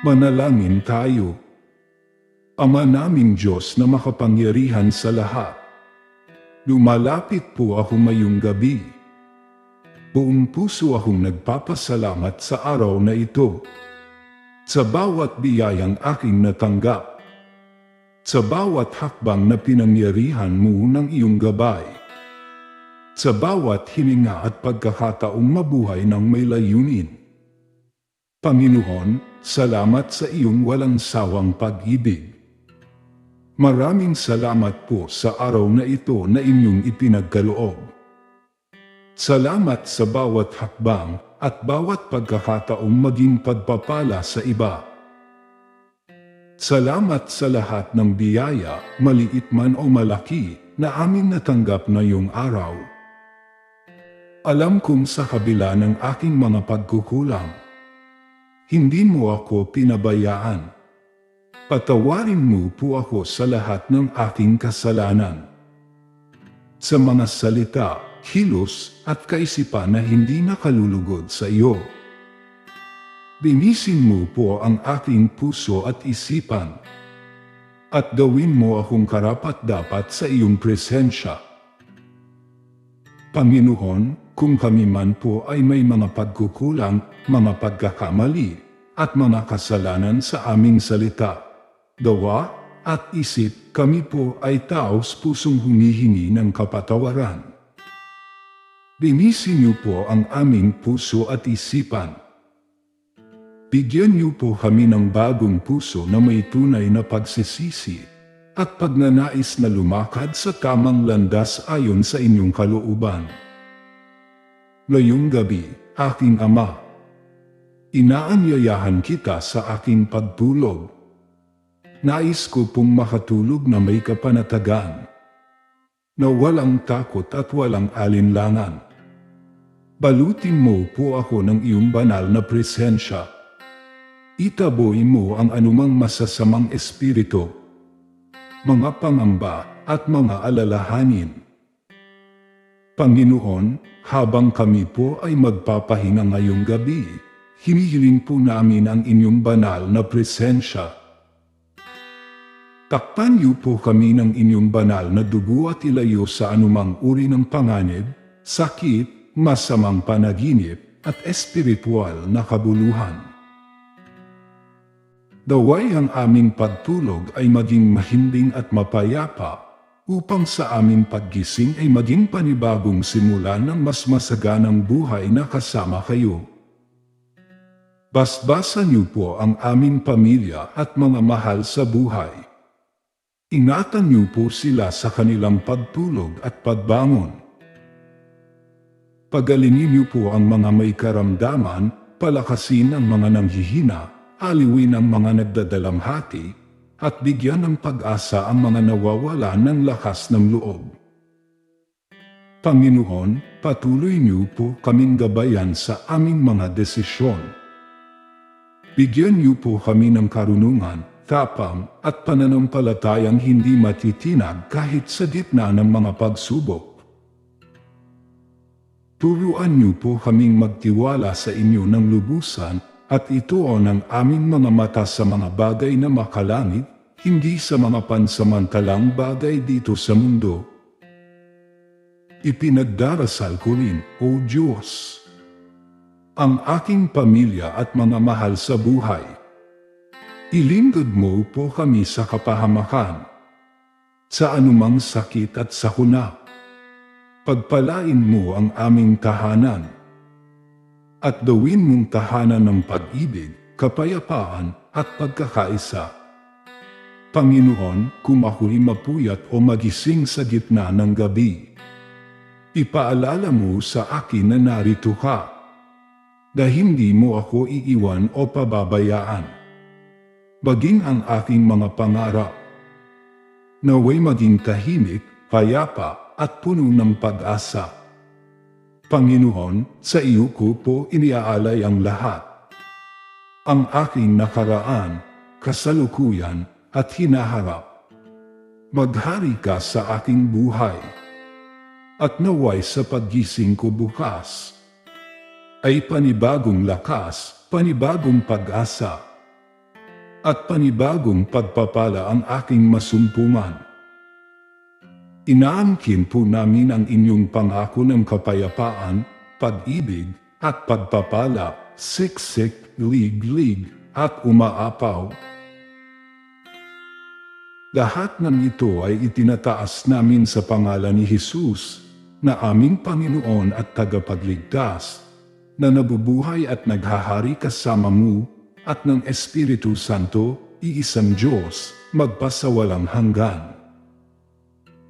Manalangin tayo. Ama naming Diyos na makapangyarihan sa lahat. Lumalapit po ako ngayong gabi. Buong puso akong nagpapasalamat sa araw na ito. Sa bawat biyayang aking natanggap. Sa bawat hakbang na pinangyarihan mo ng iyong gabay. Sa bawat hininga at pagkakataong mabuhay ng may layunin. Panginoon, salamat sa iyong walang sawang pag-ibig. Maraming salamat po sa araw na ito na inyong ipinagkaloob. Salamat sa bawat hakbang at bawat pagkakataong maging pagpapala sa iba. Salamat sa lahat ng biyaya, maliit man o malaki, na aming natanggap na iyong araw. Alam kong sa kabila ng aking mga pagkukulang, hindi mo ako pinabayaan. Patawarin mo po ako sa lahat ng aking kasalanan. Sa mga salita, kilos at kaisipan na hindi nakalulugod sa iyo. Binisin mo po ang aking puso at isipan. At gawin mo akong karapat-dapat sa iyong presensya. Panginoon, kung kami man po ay may mga pagkukulang, mga pagkakamali, at mga kasalanan sa aming salita, gawa, at isip, kami po ay taos pusong humihingi ng kapatawaran. Binisin niyo po ang aming puso at isipan. Bigyan niyo po kami ng bagong puso na may tunay na pagsisisi at pagnanais na lumakad sa tamang landas ayon sa inyong kalooban. Ngayong gabi, aking Ama, inaanyayahan kita sa aking pagtulog. Nais ko pong makatulog na may kapanatagan, na walang takot at walang alinlangan. Balutin mo po ako ng iyong banal na presensya. Itaboy mo ang anumang masasamang espiritu mga pangamba at mga alalahanin. Panginoon, habang kami po ay magpapahinga ngayong gabi, hinihiling po namin ang inyong banal na presensya. Takpan niyo po kami ng inyong banal na dugo at ilayo sa anumang uri ng panganib, sakit, masamang panaginip, at espiritual na kabuluhan. Daway ang aming pagtulog ay maging mahimbing at mapayapa, upang sa aming paggising ay maging panibagong simula ng mas masaganang buhay na kasama kayo. Basbasan niyo po ang aming pamilya at mga mahal sa buhay. Ingatan niyo po sila sa kanilang pagtulog at pagbangon. Pagalingin niyo po ang mga may karamdaman, palakasin ang mga nanghihina, aliwin ang mga nagdadalamhati, at bigyan ng pag-asa ang mga nawawala ng lakas ng loob. Panginoon, patuloy niyo po kaming gabayan sa aming mga desisyon. Bigyan niyo po kami ng karunungan, tapang, at pananampalatayang hindi matitinag kahit sa gitna ng mga pagsubok. Turuan niyo po kaming magtiwala sa inyo ng lubusan at ito ng aming mga mata sa mga bagay na makalangit, hindi sa mga pansamantalang bagay dito sa mundo. Ipinagdarasal ko rin, O Diyos, ang aking pamilya at mga mahal sa buhay. Ilingkod mo po kami sa kapahamakan, sa anumang sakit at sakuna. Pagpalain mo ang aming tahanan at gawin mong tahanan ng pag-ibig, kapayapaan at pagkakaisa. Panginoon, kung ako'y mapuyat o magising sa gitna ng gabi, ipaalala mo sa akin na narito ka, na hindi mo ako iiwan o pababayaan. Baging ang aking mga pangarap, naway maging tahimik, payapa at puno ng pag-asa. Panginoon, sa iyo ko po iniaalay ang lahat. Ang aking nakaraan, kasalukuyan, at hinaharap. Maghari ka sa aking buhay. At naway sa paggising ko bukas, ay panibagong lakas, panibagong pag-asa. at panibagong pagpapala ang aking masumpungan. Inaangkin po namin ang inyong pangako ng kapayapaan, pag-ibig, at pagpapala, siksik, lig-lig, at umaapaw. Lahat ng ito ay itinataas namin sa pangalan ni Jesus, na aming Panginoon at tagapagligtas, na nabubuhay at naghahari kasama mo, at ng Espiritu Santo, iisang Diyos, magpasawalang hanggan.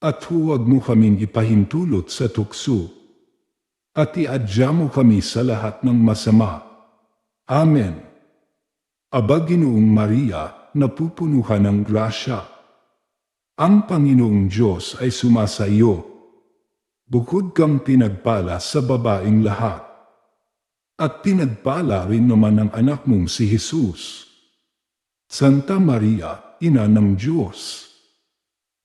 At huwag mo kaming ipahintulot sa tukso. At iadya mo kami sa lahat ng masama. Amen. Aba Ginoong Maria, napupuno ka ng grasya. Ang Panginoong Diyos ay sumasa iyo. Bukod kang pinagpala sa babaeng lahat. At pinagpala rin naman ang anak mong si Jesus. Santa Maria, Ina ng Diyos.